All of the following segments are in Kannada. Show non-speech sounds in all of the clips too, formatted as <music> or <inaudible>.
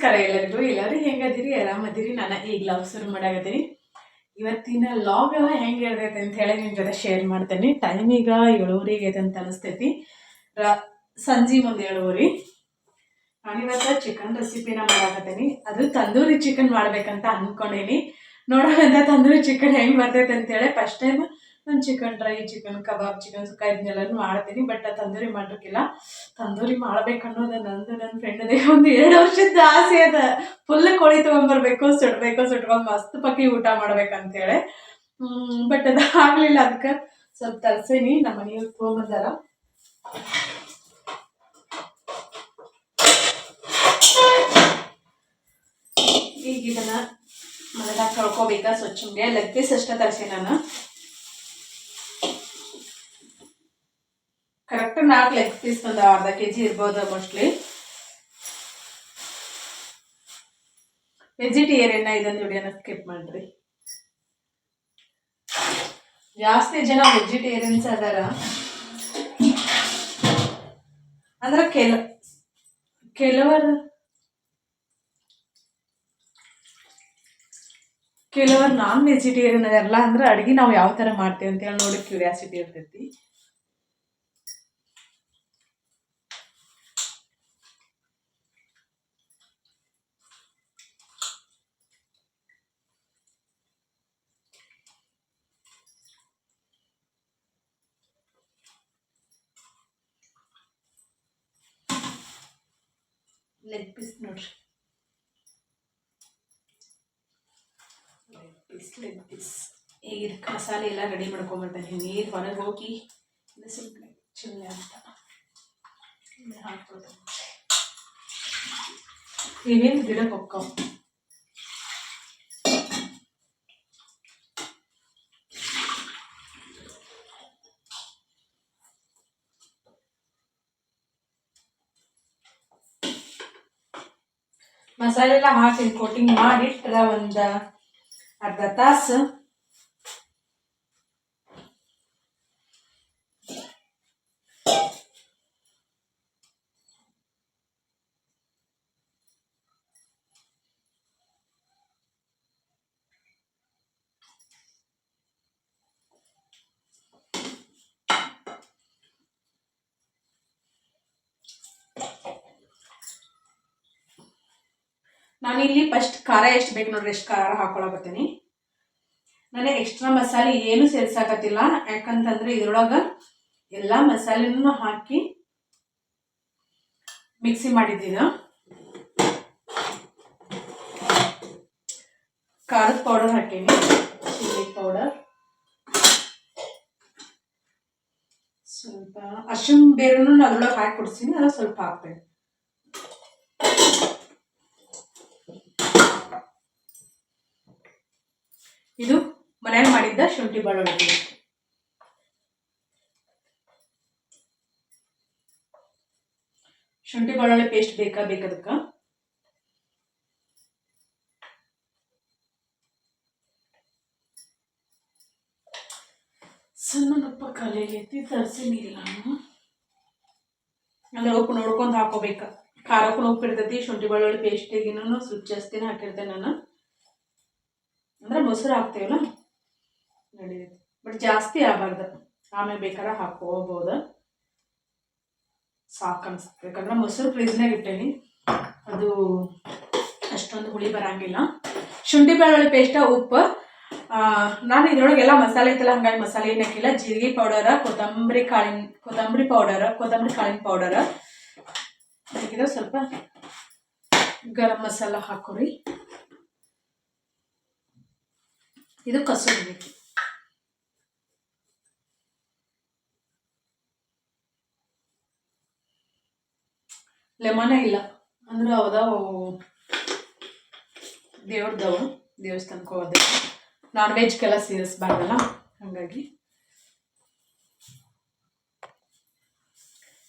ನಮಸ್ಕಾರ ಎಲ್ಲರಿಗೂ. ಎಲ್ಲರೂ ಹೆಂಗದಿರಿ? ಆರಾಮದಿರಿ? ನಾನು ಈಗ ಲವ್ ಶುರು ಮಾಡಾಕತ್ತೀನಿ. ಇವತ್ತಿನ ಲಾಗ್ ಹೆಂಗೆ ಇರ್ತೈತೆ ಅಂತ ಹೇಳಿ ನಿಮ್ಮ ಜೊತೆ ಶೇರ್ ಮಾಡ್ತೇನೆ. ಟೈಮ್ ಈಗ ಏಳುವರೆಗೆ ಐತೆ ಅಂತ ಅನಿಸ್ತೈತಿ. ರ, ಸಂಜೆ ಮುಂದೆ ಏಳುವರಿ. ನಾನಿವತ್ತು ಚಿಕನ್ ರೆಸಿಪಿನ ಮಾಡಾಕತ್ತೀನಿ. ಅದು ತಂದೂರಿ ಚಿಕನ್ ಮಾಡ್ಬೇಕಂತ ಅನ್ಕೊಂಡೇನಿ. ನೋಡೋಣ ತಂದೂರಿ ಚಿಕನ್ ಹೆಂಗೆ ಬರ್ತೈತೆ ಅಂತೇಳಿ ಫಸ್ಟ್ ಟೈಮ್ ನಾನು chicken dry chicken kebab chicken sukka ಇದನ್ನೆಲ್ಲನೂ ಮಾಡ್ತೀನಿ ಬಟ್ ತಂದೂರಿ ಮಾಡೋಕ್ಕಿಲ್ಲ ತಂದೂರಿ ಮಾಡ್ಬೇಕು ಅನ್ನೋದು ನಂದು ನನ್ನ ಫ್ರೆಂಡದೇ ಒಂದು ಎರಡು ವರ್ಷದ ಆಸೆ ಅದ. ಫುಲ್ ಕೋಳಿ ತೊಗೊಂಬರ್ಬೇಕು, ಸುಡ್ಬೇಕು, ಸುಟ್ಕೊಂಡು ಮಸ್ತ್ ಪಕ್ಕಿ ಊಟ ಮಾಡ್ಬೇಕಂತೇಳಿ. ಬಟ್ ಅದು ಆಗಲಿಲ್ಲ ಅದಕ್ಕೆ ಸ್ವಲ್ಪ ತರ್ಸೇನಿ ನಮ್ಮ ಮನೆಯವ್ರು ತೊಗೊಂಬಂದಾರ ಈಗ ಇದನ್ನ ಮನೆಯಾಗ ತೊಳ್ಕೊಬೇಕಾ ಸ್ವಚ್ಛಂಗೆ? ಲೆಗ್ ಪೀಸ್ ಅಷ್ಟೇ ತರಿಸಿ ನಾನು. ಕರೆಕ್ಟ್ ನಾಲ್ಕು ಲೆಗ್ ಪೀಸ್ ಒಂದು ಅರ್ಧ ಕೆ ಜಿ ಇರ್ಬೋದು ಮೋಸ್ಟ್ಲಿ ವೆಜಿಟೇರಿಯನ್ನ ಇದನ್ನ ವಿಡಿಯೋನ ಸ್ಕಿಪ್ ಮಾಡ್ರಿ. ಜಾಸ್ತಿ ಜನ ವೆಜಿಟೇರಿಯನ್ಸ್ ಅದಾರ. ಅಂದ್ರೆ ಕೆಲ, ಕೆಲವರು ಕೆಲವರು ನಾನ್ ವೆಜಿಟೇರಿಯನ್ ಅದಲ್ಲ ಅಂದ್ರೆ ಅಡಿಗೆ ನಾವು ಯಾವ ಥರ ಮಾಡ್ತೀವಿ ಅಂತೇಳಿ ನೋಡಿ ಕ್ಯೂರಿಯಾಸಿಟಿ ಇರ್ತೈತಿ. ಲೆಗ್ ಪೀಸ್ ನೋಡ್ರಿ. ಲೆಗ್ ಪೀಸ್ ಈಗ ಇದಕ್ಕೆ ಮಸಾಲೆ ಎಲ್ಲ ರೆಡಿ ಮಾಡ್ಕೊಂಬರ್ತೇನೆ. ನೀರು ಹೊರಗೆ ಹೋಗಿ ಬಿಸಿಲು ಚಿಲ್ಲೆ ಅಂತ. ಹಾಕ್ಬೋದು ಇವೇನು ಗಿಡಕ್ಕೆ ಹೋಗ್ತಾವ ಮಸಾಲೆ ಎಲ್ಲ ಹಾಕಿ ಕೋಟಿಂಗ್ ಮಾಡಿಟ್ರ ಒಂದು ಅರ್ಧ ತಾಸು ನಾನಿಲ್ಲಿ ಫಸ್ಟ್ ಖಾರ ಎಷ್ಟು ಬೇಕು ನೋಡ್ರಿ, ಎಷ್ಟು ಖಾರ ಹಾಕೊಳಕತ್ತೀನಿ ನನಗೆ ಎಕ್ಸ್ಟ್ರಾ ಮಸಾಲೆ ಏನು ಸೇರ್ಸಾಕತ್ತಿಲ್ಲ, ಯಾಕಂತಂದ್ರೆ ಇದ್ರೊಳಗೆ ಎಲ್ಲ ಮಸಾಲೆನೂ ಹಾಕಿ ಮಿಕ್ಸಿ ಮಾಡಿದ್ದೀನಿ. ಖಾರದ ಪೌಡರ್ ಹಾಕೀನಿ ಚಿಲ್ಲಿ ಪೌಡರ್ ಸ್ವಲ್ಪ ಅರ್ಶಿನ ಬೇರನ್ನು ಅದ್ರೊಳಗೆ ಹಾಕಿ ಕೊಡ್ತೀನಿ ಅದು ಸ್ವಲ್ಪ ಹಾಕ್ತೇನೆ ಇದು ಮನೆಯಲ್ಲಿ ಮಾಡಿದ್ದ ಶುಂಠಿ ಬೆಳ್ಳುಳ್ಳಿ. ಶುಂಠಿ ಬೆಳ್ಳುಳ್ಳಿ ಪೇಸ್ಟ್ ಬೇಕಾ ಬೇಕದಕ್ಕ? ಸಣ್ಣ ಉಪ್ಪ ಎತ್ತಿ ನಾನು ಅಂದ್ರೆ ಉಪ್ಪು ನೋಡ್ಕೊಂಡು ಹಾಕೋಬೇಕ. ಖಾರಕ್ಕೂ ಉಪ್ಪು ಇರ್ತೈತಿ ಶುಂಠಿ ಬೆಳ್ಳುಳ್ಳಿ ಪೇಸ್ಟಿಗಿನೂ ಸ್ವಿಚ್ ಜಾಸ್ತಿನೇ ಹಾಕಿರ್ತೇನೆ ನಾನು. ಮೊಸರು ಹಾಕ್ತೀವಲ್ಲ ನಡೆಯುತ್ತೆ ಬಟ್ ಜಾಸ್ತಿ ಆಗಬಾರ್ದು. ಆಮೇಲೆ ಬೇಕಾದ್ರೆ ಹಾಕೋಬೋದು ಸಾಕು ಅನ್ಸುತ್ತೆ. ಯಾಕಂದ್ರೆ ಮೊಸರು ಫ್ರಿಜ್ನಾಗ ಇಟ್ಟೇನಿ. ಅದು ಅಷ್ಟೊಂದು ಹುಳಿ ಬರಂಗಿಲ್ಲ. ಶುಂಠಿ ಬೆಳ್ಳುಳ್ಳಿ ಪೇಸ್ಟ ಉಪ್ಪು. ನಾನು ಇದ್ರೊಳಗೆಲ್ಲ ಮಸಾಲೆ ಐತಲ್ಲ, ಹಂಗಾಗಿ ಮಸಾಲೆ ಏನು ಹಾಕಿಲ್ಲ. ಜೀರಿಗೆ ಪೌಡರ ಕೊತ್ತಂಬರಿ ಕಾಳಿನ, ಕೊತ್ತಂಬರಿ ಪೌಡರ್ ಕೊತ್ತಂಬರಿ ಕಾಳಿನ ಪೌಡರ್ ಸ್ವಲ್ಪ ಗರಂ ಮಸಾಲ ಹಾಕೋರಿ. ಇದು ಕಸೂರಿ ಮೇಥಿ ಲೆಮನ ಇಲ್ಲ. ಅಂದ್ರೆ ಅವದಾವು ದೇವ್ರದವು, ದೇವಸ್ಥಾನಕ್ಕೆ ಹೋಗೋದು ನಾನ್ ವೆಜ್ಗೆಲ್ಲ ಸೇರಿಸ್ಬಾರ್ದಲ್ಲ ಹಾಗಾಗಿ.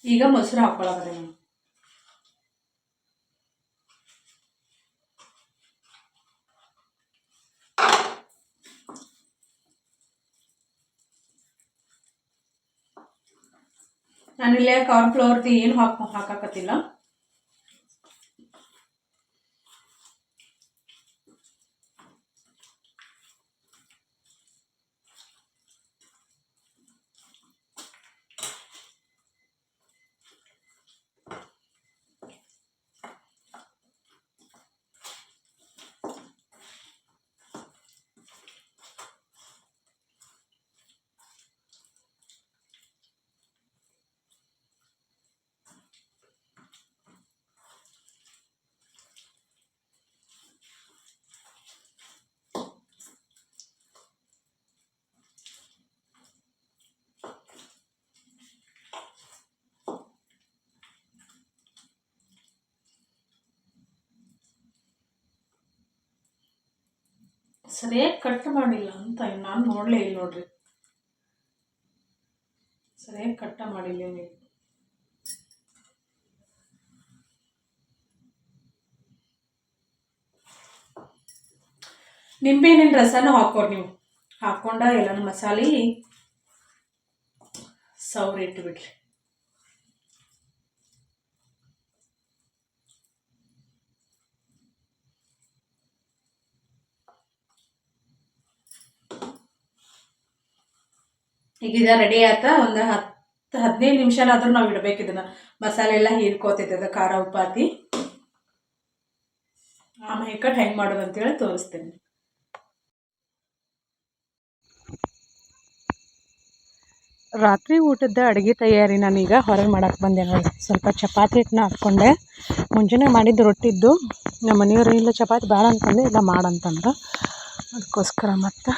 ಈಗ ಮೊಸರು ಹಾಕೊಳ್ಳೋದೇ ನಾನು ನಾನಿಲ್ಲೇ ಕಾರ್ನ್ ಫ್ಲೋರ್ದು ಏನು ಹಾಕ್ ಹಾಕಾಕತ್ತಿಲ್ಲ. ಸರಿಯಾಗಿ ಕಟ್ ಮಾಡಿಲ್ಲ ಅಂತ ನಾನು ನೋಡಲೇ ಇಲ್ಲ ನೋಡ್ರಿ. ಸರಿಯಾಗಿ ಕಟ್ಟ ಮಾಡಿಲ್ಲ ನೀವು ನಿಂಬೆಹಣ್ಣಿನ ರಸನೂ ಹಾಕೋರಿ ನೀವು. ಹಾಕ್ಕೊಂಡ ಎಲ್ಲನೂ ಮಸಾಲೆ ಸೌರಿ ಇಟ್ಬಿಡ್ರಿ. ಈಗ ರೆಡಿ ಆಯ್ತ? ಒಂದು ಹತ್ತು, ಹದಿನೈದು ನಿಮಿಷನಾದ್ರೂ ನಾವು ಇಡಬೇಕು ಇದನ್ನ. ಮಸಾಲೆ ಎಲ್ಲ ಹೀರ್ಕೋತೈತೆ ಖಾರ ಉಪಾತಿ ಆಮೇಲೆ ಕಟ್ ಹೆಂಗೆ ಮಾಡೋದು ಅಂತೇಳಿ ತೋರಿಸ್ತೀನಿ. ರಾತ್ರಿ ಊಟದ ಅಡುಗೆ ತಯಾರಿ ನಾನೀಗ ಹೊರಗೆ ಮಾಡಕ್ಕೆ ಬಂದೆ ನೋಡಿ. ಸ್ವಲ್ಪ ಚಪಾತಿ ಹಿಟ್ಟನ್ನ ಹಾಕ್ಕೊಂಡೆ. ಮುಂಜಾನೆ ಮಾಡಿದ್ದು ರೊಟ್ಟಿದ್ದು. ನಮ್ಮ ಮನೆಯವರು ಇಲ್ಲ ಚಪಾತಿ ಬೇಡ ಅಂತಂದೆ ಇಲ್ಲ ಮಾಡಂತಂದ್ರೆ ಅದಕ್ಕೋಸ್ಕರ ಮತ್ತು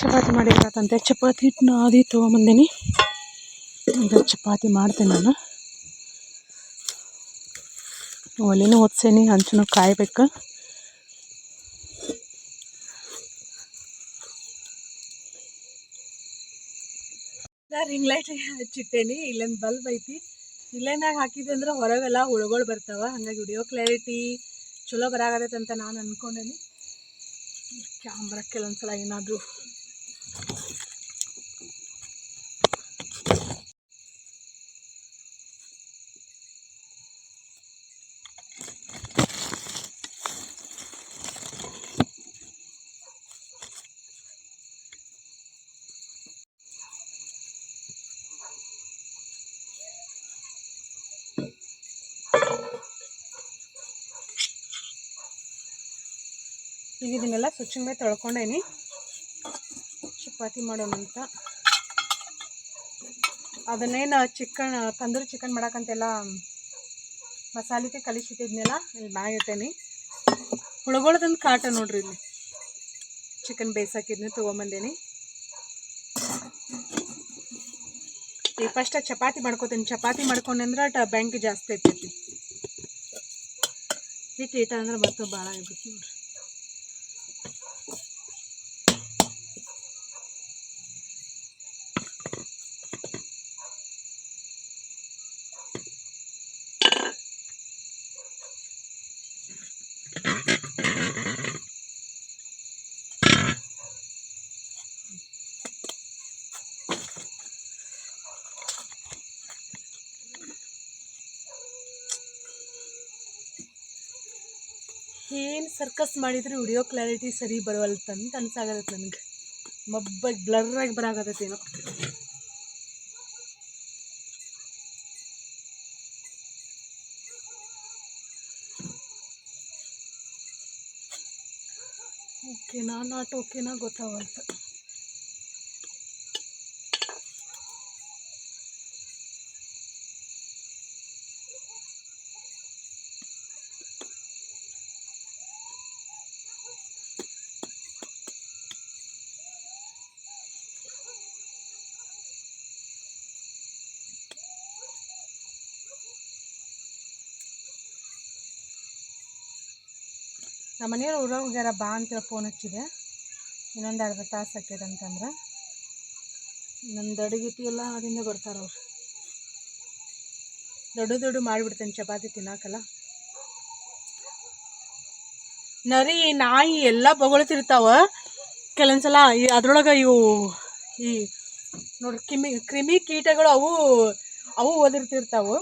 ಚಪಾತಿ ಮಾಡಿರತ್ತಂತೆ ಚಪಾತಿ ಹಿಟ್ಟನ್ನ ಆದಿ ತೊಗೊಂಬಂದೇನಿ ಈಗ ಚಪಾತಿ ಮಾಡ್ತೀನಿ ನಾನು. ಒಲೆನೂ ಹೊತ್ಸೇನಿ ಹಂಚನ ಕಾಯ್ಬೇಕು. ರಿಂಗ್ ಲೈಟ್ ಹಚ್ಚಿಟ್ಟೇನಿ, ಇಲ್ಲೊಂದು ಬಲ್ಬ್ ಐತಿ. ಇಲ್ಲೇನಾಗ ಹಾಕಿದೆ ಅಂದ್ರೆ ಹೊರಗೆಲ್ಲ ಹುಳುಗಳು ಬರ್ತಾವ, ಹಂಗಾಗಿ ವಿಡಿಯೋ ಕ್ಲಾರಿಟಿ ಚಲೋ ಬರಾಗತ್ತೆ ಅಂತ ನಾನು ಅಂದ್ಕೊಂಡೇನಿ ಕ್ಯಾಮ್ರಾ ಕೆಲವೊಂದ್ಸಲ ಏನಾದರೂ ಈಗ ಇದನ್ನೆಲ್ಲ ಸ್ವಚ್ಛ ಮೇಲೆ ತೊಳ್ಕೊಂಡೇನಿ ಚಪಾತಿ ಮಾಡೋಣ ಅಂತ. ಅದನ್ನೇನು ಚಿಕನ್ ತಂದೂರಿ ಚಿಕನ್ ಮಾಡೋಕ್ಕಂತೆಲ್ಲ ಮಸಾಲೆ ಕಲಿಸಿಟ್ಟಿದ್ನೆಲ್ಲ, ಇಲ್ಲಿ ಮಾಡಿರ್ತೇನೆ ಹುಳುಗಳದಂದು ಕಾಟ ನೋಡ್ರಿ ಇಲ್ಲಿ. ಚಿಕನ್ ಬೇಯಿಸಾಕಿದ್ನ ತೊಗೊಂಬಂದೇನಿ. ಈ ಫಸ್ಟ್ ಚಪಾತಿ ಮಾಡ್ಕೋತೀನಿ. ಚಪಾತಿ ಮಾಡ್ಕೊಂಡ್ರೆ ಟ ಬ್ಯಾಂಕ್ ಜಾಸ್ತಿ ಐತೈತಿ. ಹಿಟ್ಟು ಹಿಟ್ಟು ಅಂದ್ರೆ ಮತ್ತೆ ಭಾಳ ಆಗಿಬಿಟ್ಟು ನೋಡ್ರಿ. ಏನು ಸರ್ಕಸ್ ಮಾಡಿದ್ರೆ ವಿಡಿಯೋ ಕ್ಲಾರಿಟಿ ಸರಿ ಬರವಲ್ತಂತ ಅನ್ಸಾಗತ್ತೆ ನನಗೆ. ಮಬ್ಬಾಗಿ ಬ್ಲರ್ರಾಗಿ ಬರಾಗತ್ತೇನೋ. ಓಕೆನಾ ನಾಟ್ ಓಕೆನಾ ಗೊತ್ತಾಗಲ್ತು ನಮ್ಮ ಮನೆಯವ್ರು ಊರಾಗ ಹೋಗ್ಯಾರ, ಬಾ ಅಂತೇಳಿ ಫೋನ್ ಹಚ್ಚಿದೆ. ಇನ್ನೊಂದು ಅರ್ಧ ತಾಸು ಹಾಕ್ಯದಂತಂದ್ರೆ ಅಂತಂದ್ರೆ. ನನ್ನ ಅಡುಗೆ ಎಲ್ಲ ಅದರಿಂದ ಬರ್ತಾರೆ ಅವ್ರು. ದೊಡ್ಡ ದೊಡ್ಡ ಮಾಡಿಬಿಡ್ತೇನೆ, ಚಪಾತಿ ತಿನ್ನಾಕಲ್ಲ. ನರಿ, ನಾಯಿ ಎಲ್ಲ ಬೊಗಳ್ತಿರ್ತಾವ. ಕೆಲವೊಂದ್ಸಲ ಈ ಅದ್ರೊಳಗೆ ಇವು ಈ ನೋಡ್ರಿ ಕ್ರಿಮಿ ಕ್ರಿಮಿ ಕೀಟಗಳು ಅವು ಅವು ಓದಿರ್ತಿರ್ತಾವು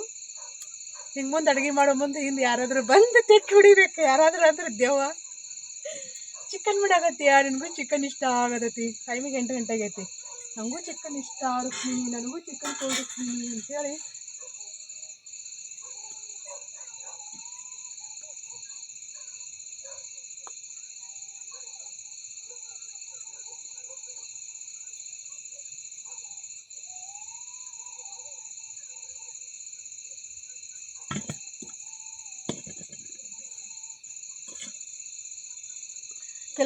ಹಿಂಗೆ ಮುಂದೆ ಅಡುಗೆ ಮಾಡೋ ಮುಂದೆ ಹಿಂದೆ ಯಾರಾದರೂ ಬಂದು ತೆಟ್ಟು ಹೊಡಿಬೇಕು ಯಾರಾದರೂ ಅಂದ್ರೆ ದೇವ ಚಿಕನ್ ಬಿಡಾಕತ್ತಿ ನಿನಗೂ ಚಿಕನ್ ಇಷ್ಟ ಆಗದತಿ ಟೈಮಿಗೆ ಎಂಟು ಗಂಟೆ ಆಗೈತಿ. ನನಗೂ ಚಿಕನ್ ಇಷ್ಟ ರುಕ್ಮಿಣಿ ನನಗೂ ಚಿಕನ್ ಕೊಡು ಅಂತ ಅಂತೇಳಿ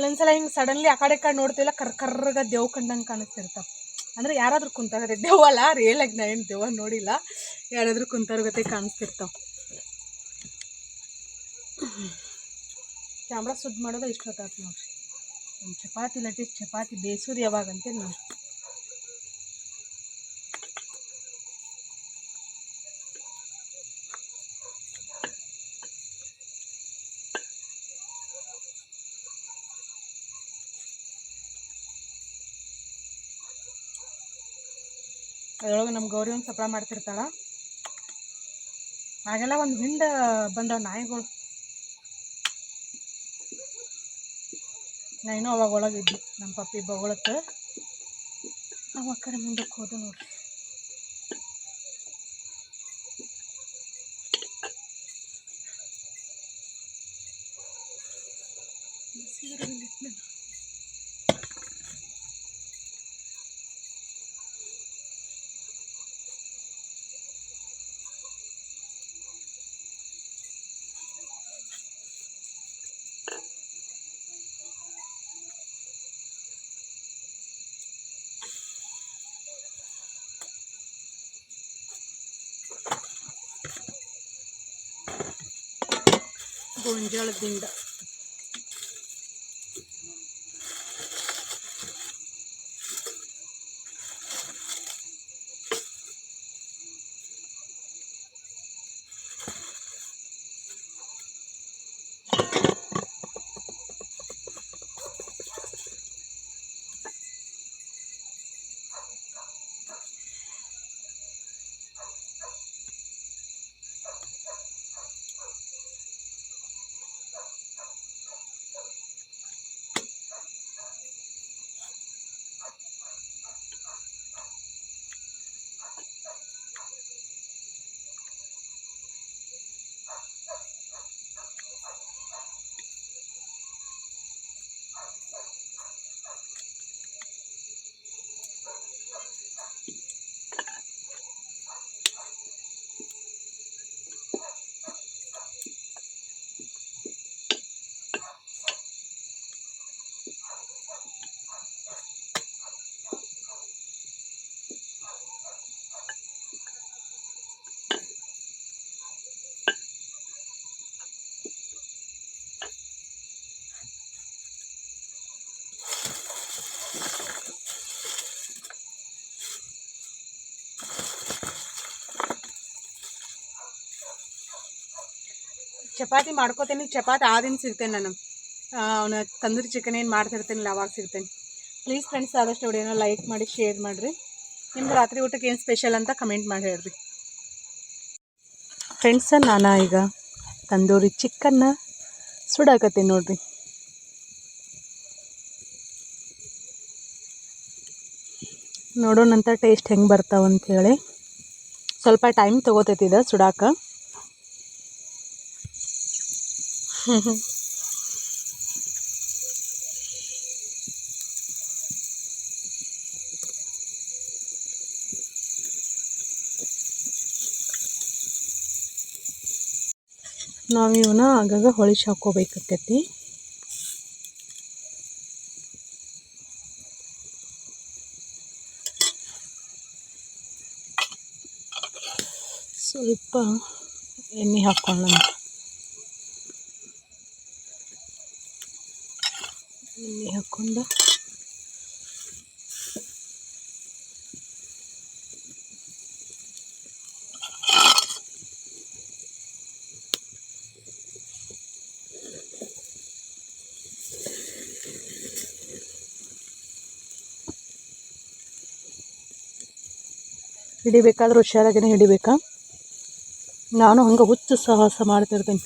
ಕೆಲವೊಂದ್ಸಲ ಹಿಂಗೆ ಸಡನ್ಲಿ ಆ ಕಡೆ ಕಡೆ ನೋಡ್ತಿಲ್ಲ, ಕರ್ ಕರ್ರಗ ದೇವ್ ಕಂಡಂಗೆ ಕಾಣಿಸ್ತಿರ್ತಾವ. ಅಂದ್ರೆ ಯಾರಾದರೂ ಕುಂತಾಗತ್ತೆ ದೇವ ಅಲ್ಲ ಆಗಿ ನಾ ಏನು ದೇವ ನೋಡಿಲ್ಲ, ಯಾರಾದರೂ ಕುಂತಾರ ಗತೆ ಕಾಣಿಸ್ತಿರ್ತಾವ. ಕ್ಯಾಮ್ರಾ ಸುದ್ ಮಾಡೋದು ಇಷ್ಟೊತ್ತಾಯ್ತು ನೋಡ್ರಿ. ಒಂದ್ ಚಪಾತಿ ಲಟ್ಟಿ ಚಪಾತಿ ಬೇಯಿಸೋದು ಯಾವಾಗ ಅಂತೇಳಿ ನೋಡಿ ಅದ್ರೊಳಗೆ ನಮ್ಮ ಗೌರಿ ಒಂದು ಸಪ್ಲ ಮಾಡ್ತಿರ್ತಾಳೆ. ಹಾಗೆಲ್ಲ ಒಂದು ಹಿಂಡ ಬಂದ ನಾಯಿಗಳು. ಇನ್ನೂ ಅವಾಗ ಒಳಗಿದ್ವಿ ನಮ್ಮ ಪಪ್ಪಿ ಬೊಗಳಕ್ಕೆ. ಅವ ಕಡೆ ಮುಂದಕ್ಕೆ ಹೋದ ನೋಡ್ರಿ. ಗೊಂಜಾಳದಿಂದ ಚಪಾತಿ ಮಾಡ್ಕೋತೇನೆ, ಚಪಾತಿ ಆದಿನ ಸಿಗ್ತೇನೆ ನಾನು. ಅವನ ತಂದೂರಿ ಚಿಕನ್ ಏನು ಮಾಡ್ತಿರ್ತೇನಿಲ್ಲ ಅವಾಗ ಸಿಗ್ತೇನೆ. ಪ್ಲೀಸ್ ಫ್ರೆಂಡ್ಸ್ ಆದಷ್ಟು ವಿಡಿಯೋನ ಲೈಕ್ ಮಾಡಿ ಶೇರ್ ಮಾಡಿರಿ. ನಿಮ್ಗೆ ರಾತ್ರಿ ಊಟಕ್ಕೆ ಏನು ಸ್ಪೆಷಲ್ ಅಂತ ಕಮೆಂಟ್ ಮಾಡಿ ಹೇಳ್ರಿ. ಫ್ರೆಂಡ್ಸ ನಾನು ಈಗ ತಂದೂರಿ ಚಿಕನ್ನ ಸುಡಾಕತ್ತೀನಿ ನೋಡ್ರಿ. ನೋಡೋಣಂತ ಟೇಸ್ಟ್ ಹೆಂಗೆ ಬರ್ತಾವ ಹೇಳಿ. ಸ್ವಲ್ಪ ಟೈಮ್ ತೊಗೋತೈತಿದ ಸುಡಾಕ. <laughs> ನಾವು ಇವನ್ನ ಆಗಾಗ ಹೊಳಿಸಿ ಹಾಕೋಬೇಕಾಕೈತಿ ಸ್ವಲ್ಪ ಎಣ್ಣೆ ಹಾಕೊಳ್ಳೋಣ ಎಣ್ಣೆ ಹಾಕ್ಕೊಂಡು ಹಿಡಿಬೇಕಾದ್ರೆ ಹುಷಾರಾಗಿನೇ ಹಿಡಿಬೇಕಾ? ನಾನು ಹಂಗೆ ಹುಚ್ಚು ಸಾಹಸ ಮಾಡ್ತಿರ್ತೀನಿ.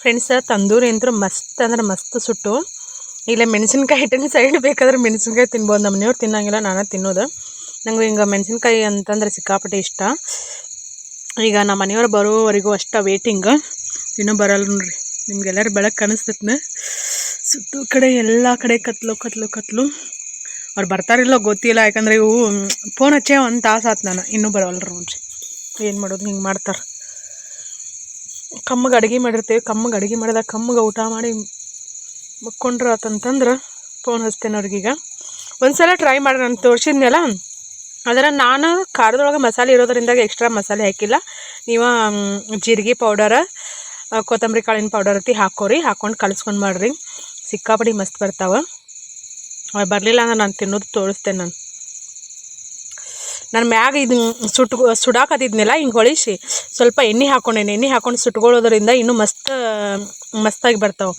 ಫ್ರೆಂಡ್ಸ ತಂದೂರಿ ಅಂತೂ ಮಸ್ತ್ ಅಂದ್ರೆ ಮಸ್ತ್ ಸುಟ್ಟು. ಇಲ್ಲ ಮೆಣಸಿನ್ಕಾಯಿ ಹಿಟ್ಟಿನ ಸೈಡ್ ಬೇಕಾದ್ರೆ ಮೆಣಸಿನ್ಕಾಯಿ ತಿನ್ಬೋದು. ನಮ್ಮ ಮನೆಯವ್ರು ತಿನ್ನಂಗಿಲ್ಲ, ನಾನು ತಿನ್ನೋದು. ನಂಗೆ ಹಿಂಗೆ ಮೆಣಸಿನ್ಕಾಯಿ ಅಂತಂದ್ರೆ ಸಿಕ್ಕಾಪಟ್ಟೆ ಇಷ್ಟ. ಈಗ ನಮ್ಮ ಮನೆಯವ್ರು ಬರೋವರೆಗೂ ಅಷ್ಟ ವೇಟಿಂಗ್ ಇನ್ನೂ ಬರಲ್ಲ ನೋಡ್ರಿ. ನಿಮ್ಗೆಲ್ಲರೂ ಬೆಳಕು ಕಾಣಿಸ್ತೈತೆ ಸುತ್ತು ಕಡೆ, ಎಲ್ಲ ಕಡೆ ಕತ್ಲು ಕತ್ಲು ಕತ್ಲು. ಅವ್ರು ಬರ್ತಾರಿಲ್ಲೋ ಗೊತ್ತಿಲ್ಲ, ಯಾಕಂದರೆ ಇವು ಫೋನ್ ಹಚ್ಚೇ ಒಂದು ತಾಸು ಆತು ನಾನು. ಇನ್ನೂ ಬರೋಲ್ಲ ನೋಡ್ರಿ. ಏನು ಮಾಡೋದು, ಹಿಂಗೆ ಮಾಡ್ತಾರೆ. ಕಮ್ಮಗೆ ಅಡುಗೆ ಮಾಡಿರ್ತೀವಿ, ಕಮ್ಮಗೆ ಅಡುಗೆ ಮಾಡಿದಾಗ ಕಮ್ಮಗೆ ಊಟ ಮಾಡಿ ಮಕ್ಕೊಂಡ್ರೆ ಆತಂತಂದ್ರೆ ಫೋನ್ ಹಚ್ತೇನೆ ಅವ್ರಿಗೀಗ. ಒಂದು ಸಲ ಟ್ರೈ ಮಾಡಿ ನಾನು ತೋರಿಸಿದ್ನಲ್ಲ? ಅದರ ನಾನು ಖಾರದೊಳಗೆ ಮಸಾಲೆ ಇರೋದ್ರಿಂದ ಎಕ್ಸ್ಟ್ರಾ ಮಸಾಲೆ ಹಾಕಿಲ್ಲ. ನೀವು ಜೀರಿಗೆ ಪೌಡರ ಕೊತ್ತಂಬರಿ ಕಾಳಿನ ಪೌಡರ್ ಅತಿ ಹಾಕೋರಿ ಹಾಕ್ಕೊಂಡು ಕಲಿಸ್ಕೊಂಡು ಮಾಡಿರಿ. ಸಿಕ್ಕಾಪಡಿ ಮಸ್ತ್ ಬರ್ತಾವೆ. ಬರಲಿಲ್ಲ ಅಂದ್ರೆ ನಾನು ತಿನ್ನೋದು ತೋರಿಸ್ತೇನೆ ನಾನು. ನಾನು ಮ್ಯಾಗ ಇದು ಸುಟ್, ಸುಡಾಕತ್ತಿದ್ನಲ್ಲ ಹಿಂಗೆ ಹೊಳಿಸಿ, ಸ್ವಲ್ಪ ಎಣ್ಣೆ ಹಾಕೊಂಡೇನೆ, ಎಣ್ಣೆ ಹಾಕೊಂಡು ಸುಟ್ಕೊಳ್ಳೋದ್ರಿಂದ ಇನ್ನೂ ಮಸ್ತ್, ಮಸ್ತಾಗಿ ಬರ್ತಾವೆ.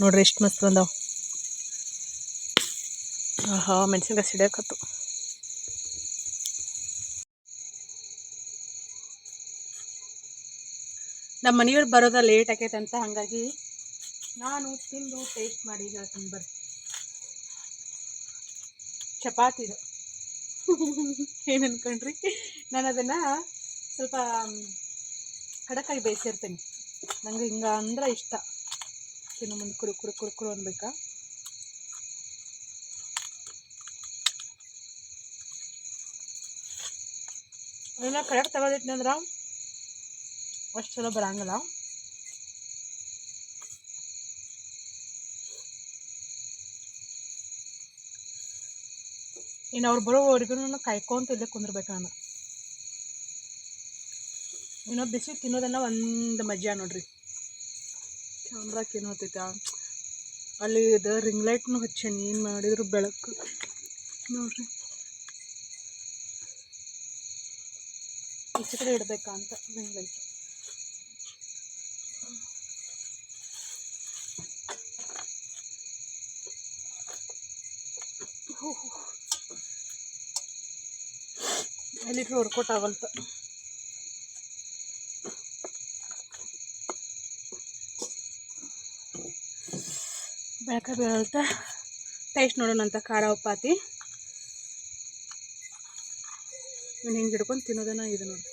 ನೋಡ್ರಿ ಎಷ್ಟು ಮಸ್ತ್ ಬಂದಾವೆ. ಆಹಾ, ಮೆಣಸಿನ್ಕಾಯಿ ಸಿಡಿಯಾಕತ್ತು. ನಮ್ಮ ಮನೆಯವ್ರು ಬರೋದ ಲೇಟ್ ಆಕೈತೆ ಅಂತ ಹಾಗಾಗಿ ನಾನು ತಿಂದು ಟೇಸ್ಟ್ ಮಾಡಿ ಹೇಳ್ತೀನಿ ಬರ್ರಿ. ಚಪಾತಿದು ಏನು ಅಂದ್ಕೊಂಡ್ರಿ ನಾನು ಅದನ್ನು ಸ್ವಲ್ಪ ಕಡಕಾಯಿ ಬೇಯಿಸಿರ್ತೀನಿ. ನನಗೆ ಹಿಂಗೆ ಅಂದ್ರೆ ಇಷ್ಟ. ತಿನ್ನು ಮುಂದೆ ಕುರು ಕುರು ಕುಡು ಕುಡು ಅನ್ಬೇಕಾ? ಅದನ್ನು ಕಡಕ್ ತಗೋದಿಟ್ನಂದ್ರೆ ಅಷ್ಟು ಚಲೋ ಬರಂಗಿಲ್ಲ. ಇನ್ನು ಅವ್ರು ಬರೋವರೆಗೂ ಕಾಯ್ಕೊಂತ ಇಲ್ಲೇ ಕುಂದಿರ್ಬೇಕು ನಾನು. ಇನ್ನೂ ಬಿಸಿ ತಿನ್ನೋದನ್ನ ಒಂದು ಮಜಾ ನೋಡ್ರಿ. ಕ್ಯಾಮ್ರಾಕ್ಕೆ ಏನು ಹೊತ್ತೈತ? ಅಲ್ಲಿ ಇದು ರಿಂಗ್ ಲೈಟ್ನು ಹಚ್ಚೇನಿ ಏನು ಮಾಡಿದ್ರು ಬೆಳಕು. ನೋಡ್ರಿ. ಈಚೆ ಕಡೆ ಇಡಬೇಕಾ ಅಂತ ರಿಂಗ್ ಲೈಟ್ ಎಲ್ಲಿಟ್ರು ವರ್ಕೌಟ್ ಆಗಲ್ತ ಬೆಳಕ ಬೀಳಲ್ತ. ಟೇಸ್ಟ್ ನೋಡೋಣ ಅಂತ ಖಾರ ಉಪ್ಪಾತಿ. ಇವ್ನು ಹಿಂಗೆ ಹಿಡ್ಕೊಂಡು ತಿನ್ನೋದನ್ನ ಇದು ನೋಡಿ.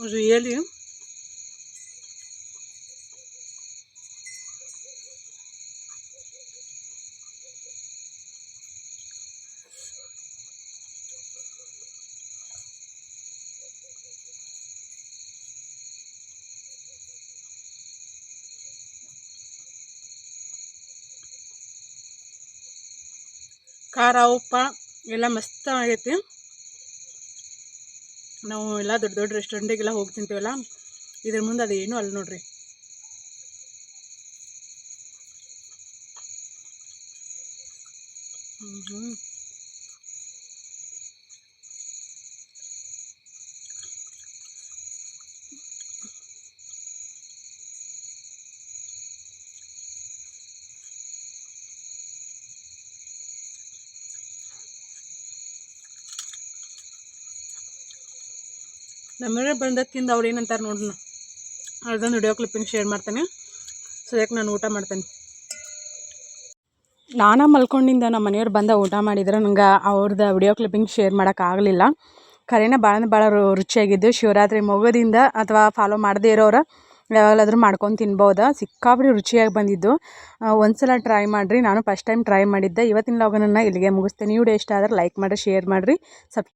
ರಿಯಲಿ ಖಾರ ಉಪ್ಪ ಎಲ್ಲ ಮಸ್ತ್ ಆಗೈತಿ ನಾವು ಎಲ್ಲ ದೊಡ್ಡ ದೊಡ್ಡ ರೆಸ್ಟೋರೆಂಟಿಗೆಲ್ಲ ಹೋಗಿ ತಿಂತೀವಲ್ಲ? ಇದ್ರ ಮುಂದೆ ಅದೇನು ಅಲ್ಲ ನೋಡ್ರಿ. ನಮ್ಮನೆ ಬಂದಕ್ಕಿಂತ ಅವ್ರು ಏನಂತಾರೆ ನೋಡೋಣ ಅದೊಂದು ವಿಡಿಯೋ ಕ್ಲಿಪ್ಪಿಂಗ್ ಶೇರ್ ಮಾಡ್ತೇನೆ. ಸದ್ಯಕ್ಕೆ ನಾನು ಊಟ ಮಾಡ್ತೇನೆ? ನಾನು ಮಲ್ಕೊಂಡಿಂದ ನಮ್ಮ ಮನೆಯವ್ರು ಬಂದ ಊಟ ಮಾಡಿದ್ರೆ ನಂಗೆ ಅವ್ರದ್ದು ವಿಡಿಯೋ ಕ್ಲಿಪ್ಪಿಂಗ್ ಶೇರ್ ಮಾಡೋಕ್ಕಾಗಲಿಲ್ಲ ಕರೆನ ಭಾಳ ಭಾಳ ರುಚಿಯಾಗಿದ್ದು. ಶಿವರಾತ್ರಿ ಮೊಗದಿಂದ ಅಥವಾ ಫಾಲೋ ಮಾಡದೇ ಇರೋರು ಯಾವಾಗಲಾದರೂ ಮಾಡ್ಕೊಂಡು ತಿನ್ಬೋದು. ಸಿಕ್ಕಾಪಟ್ಟೆ ರುಚಿಯಾಗಿ ಬಂದಿದ್ದು. ಒಂದ್ಸಲ ಟ್ರೈ ಮಾಡಿರಿ. ನಾನು ಫಸ್ಟ್ ಟೈಮ್ ಟ್ರೈ ಮಾಡಿದ್ದೆ. ಇವತ್ತಿನ ಲಾಗನನ್ನು ಇಲ್ಲಿಗೆ ಮುಗಿಸ್ತೀನಿ. ಈ ವಿಡಿಯೋ ಇಷ್ಟ ಆದರೆ ಲೈಕ್ ಮಾಡಿರಿ ಶೇರ್ ಮಾಡಿರಿ. ಸಬ್